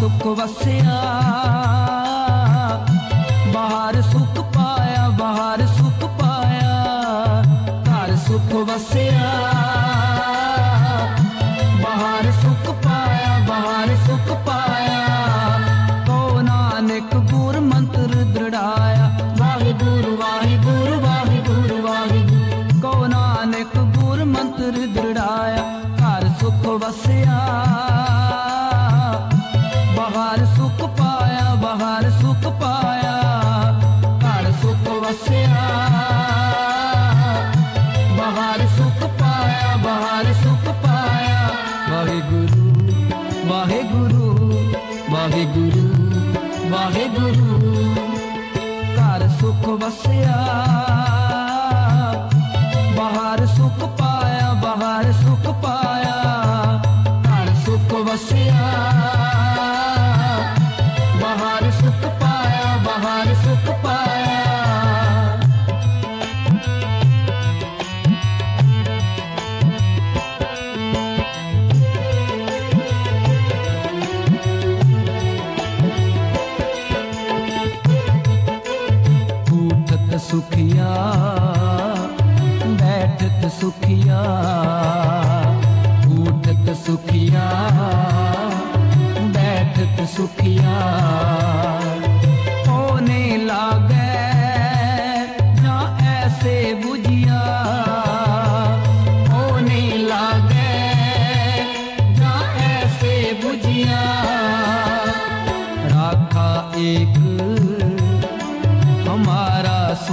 ਸੁਖ ਵਸਿਆ। ਬਾਹਰ ਸੁਖ ਪਾਇਆ, ਬਾਹਰ ਸੁਖ ਪਾਇਆ। ਘਰ ਸੁਖ ਵਸਿਆ। ਬਾਹਰ ਸੁਖ ਪਾਇਆ, ਬਾਹਰ ਸੁਖ ਪਾਇਆ। ਕੋ ਨਾਨਕ ਗੁਰ ਮੰਤਰ ਦ੍ਰਿੜਾਇਆ। ਵਾਹਿਗੁਰੂ ਵਾਹਿਗੁਰੂ ਵਾਹਿਗੁਰੂ ਵਾਹਿਗੁਰੂ। ਕੋ ਨਾਨਕ ਗੁਰ ਮੰਤਰ ਦ੍ਰਿੜਾਇਆ। ਬਾਹਰ ਸੁਖ ਪਾਇਆ, ਬਾਹਰ ਸੁਖ ਪਾਇਆ। ਵਾਹਿਗੁਰੂ ਵਾਹਿਗੁਰੂ ਵਾਹਿਗੁਰੂ ਵਾਹਿਗੁਰੂ। ਘਰ ਸੁਖ ਵਸਿਆ, ਬਾਹਰ ਸੁਖ ਪਾਇਆ, ਬਾਹਰ ਸੁਖ ਪਾਇਆ। ਘਰ ਸੁਖ ਵਸਿਆ। ਸੁਖਿਆ, ਬੈਠਤ ਸੁਖਿਆ ਉਠਤ ਸੁਖਿਆ, ਬੈਠਤ ਸੁਖਿਆ। ਹੋਨੇ ਲਾਗੇ ਜਾਂ ਐਸੇ 부ਝਿਆ ਹੋਨੇ ਲਾਗੇ ਜਾਂ ਐਸੇ 부ਝਿਆ ਰਾਖਾ ਏਕ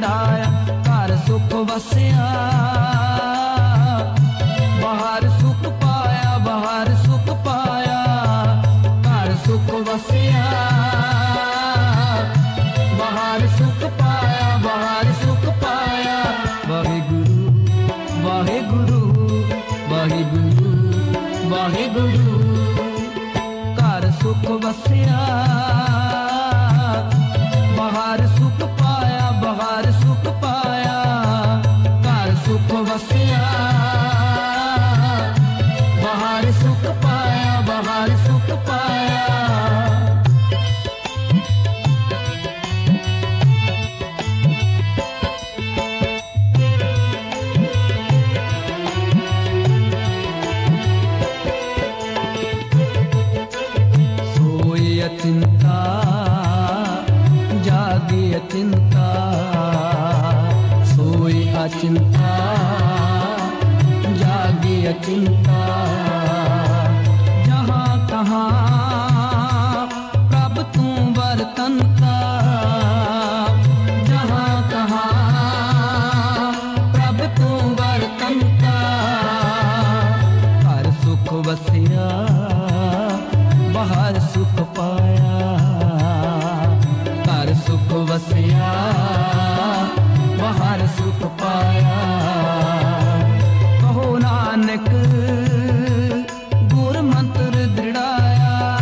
ਮੰਤਰ ਘਰ ਸੁਖ ਵਸਿਆ। ਬਾਹਰ ਸੁਖ ਪਾਇਆ, ਬਾਹਰ ਸੁਖ ਪਾਇਆ, ਘਰ ਸੁਖ ਵਸਿਆ। ਬਾਹਰ ਸੁਖ ਪਾਇਆ, ਬਾਹਰ ਸੁਖ ਪਾਇਆ। ਵਾਹਿਗੁਰੂ ਵਾਹਿਗੁਰੂ ਵਾਹਿਗੁਰੂ ਵਾਹਿਗੁਰੂ। ਘਰ ਸੁਖ ਵਸਿਆ। बाहर सुख पाया बाहर सुख पाया। चिंता जागी चिंता सोई अचिंता चिंता जहाँ कहाँ कब तू बर्तन कब बर्तन हर सुख बसिया बाहर सुख पाया